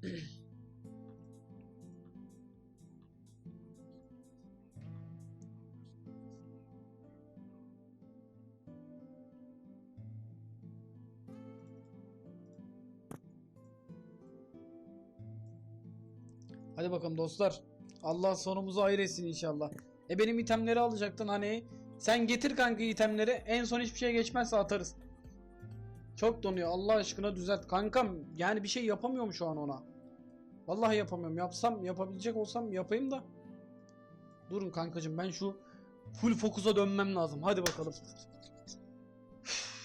Hadi bakalım dostlar. Allah sonumuzu hayır inşallah. E benim itemleri alacaktın hani. Sen getir kanka itemleri. En son hiçbir şey geçmezse atarız. Çok donuyor. Allah aşkına düzelt. Kankam yani bir şey yapamıyorum şu an ona. Vallahi yapamıyorum. Yapsam yapabilecek olsam yapayım da. Durun kankacım ben şu full fokusa dönmem lazım. Hadi bakalım.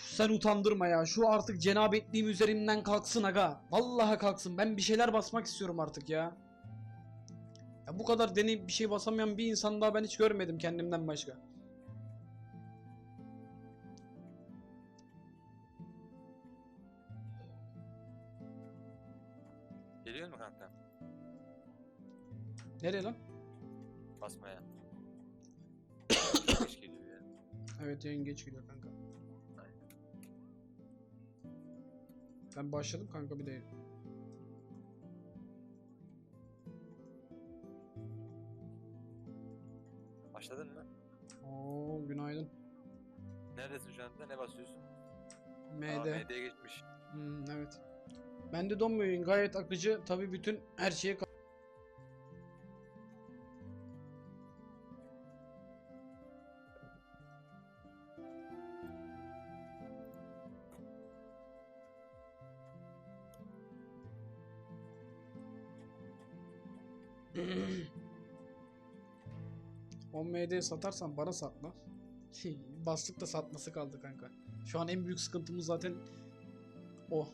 Sen utandırma ya. Şu artık cenabetliğim üzerimden kalksın aga. Vallahi kalksın. Ben bir şeyler basmak istiyorum artık ya. Ya bu kadar deneyip bir şey basamayan bir insan daha ben hiç görmedim kendimden başka. Nereye lan? Basmaya. Geç geliyor ya. Evet yayın geç geliyor kanka. Aynen. Ben başladım kanka bir de. Başladın mı? Oo günaydın. Neredesin şu anda? Ne basıyorsun? Aa, MD. Geçmiş. Hmm, evet. Bende donmuyor yayın gayet akıcı. Tabi bütün her şeye ka- On MD satarsan bana satma. Bastık da satması kaldı kanka. Şu an en büyük sıkıntımız zaten o.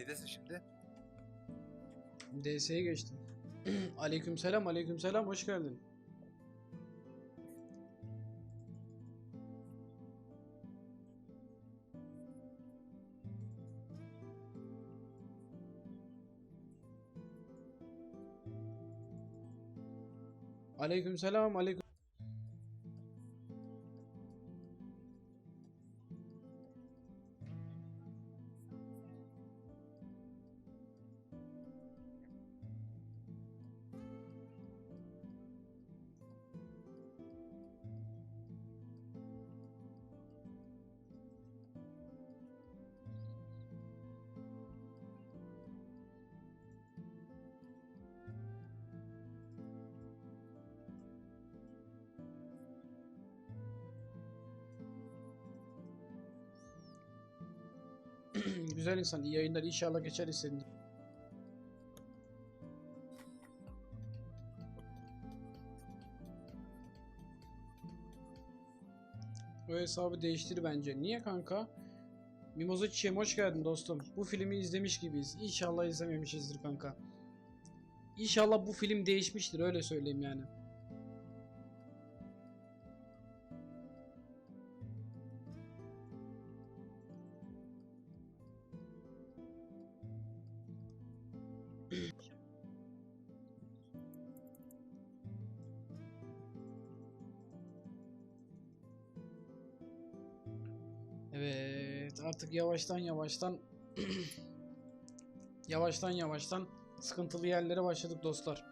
Neydesin şimdi? DS'ye geçtim. aleykümselam, aleykümselam, hoş geldin. Aleykümselam, aleyküm. Güzel insan, iyi yayınlar inşallah geçer istediğin. O hesabı değiştir bence. Niye kanka? Mimoza Çiçeğim hoş geldin dostum. Bu filmi izlemiş gibiyiz. İnşallah izlememişizdir kanka. İnşallah bu film değişmiştir öyle söyleyeyim yani. Evet artık yavaştan yavaştan yavaştan yavaştan sıkıntılı yerlere başladık dostlar.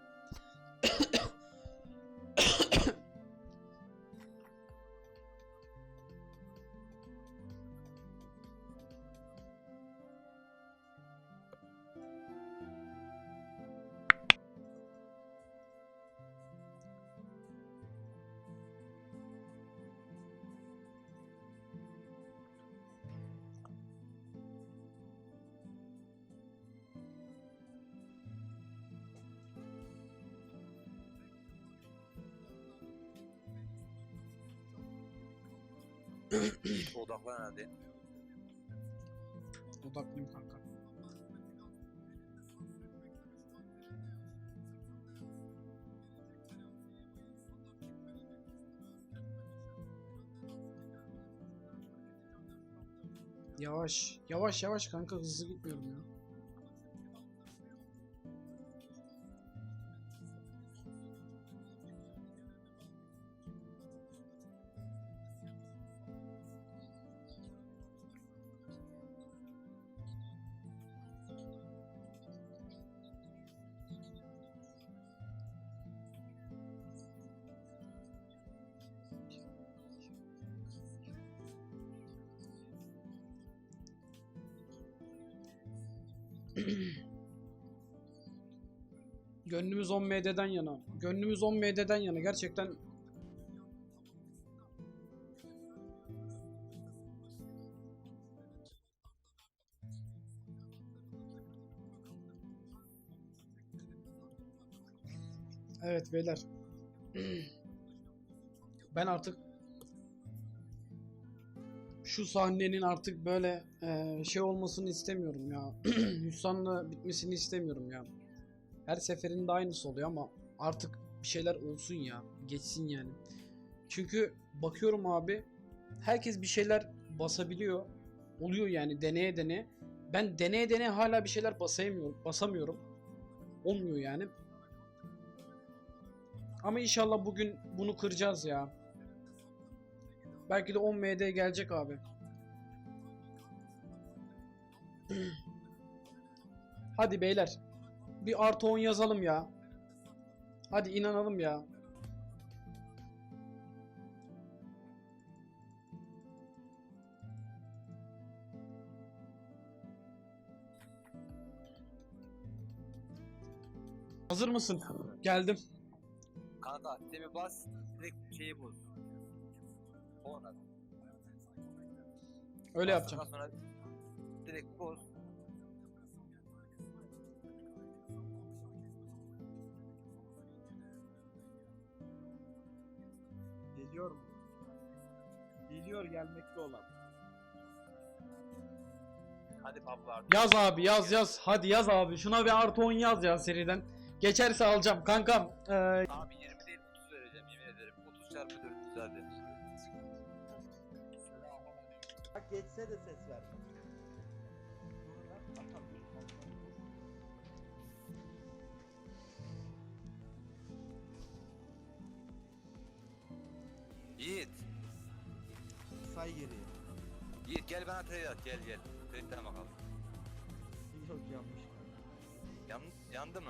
Odaklan hadi. Odaklıyım kanka. Yavaş. Yavaş yavaş kanka hızlı gitmiyorum ya. Gönlümüz 10 MD'den yana. Gönlümüz 10 MD'den yana. Gerçekten Evet beyler. Ben artık şu sahnenin artık böyle eee, şey olmasını istemiyorum ya. Hüsranla bitmesini istemiyorum ya. Her seferinde aynısı oluyor ama artık bir şeyler olsun ya. Geçsin yani. Çünkü bakıyorum abi herkes bir şeyler basabiliyor. Oluyor yani deneye deneye. Ben deneye deneye hala bir şeyler basamıyorum. Basamıyorum. Olmuyor yani. Ama inşallah bugün bunu kıracağız ya. Belki de 10 MD gelecek abi. Hadi beyler. Bir artı 10 yazalım ya. Hadi inanalım ya. Hazır mısın? Geldim. Kanka temi bas. Direkt şeyi boz. Sonra. Öyle yapacağım. Sonra direkt boz. Geliyor mu? Geliyor gelmekte olan. Hadi Pablo artık. Yaz abi yaz yaz. Hadi yaz abi. Şuna bir artı 10 yaz ya seriden. Geçerse alacağım kankam. Ee, geçse de ses ver. Yiğit. Say geriye. Yiğit gel bana trade at gel gel. Trade'den bakalım. Yok yanlış. Yan, yandı mı?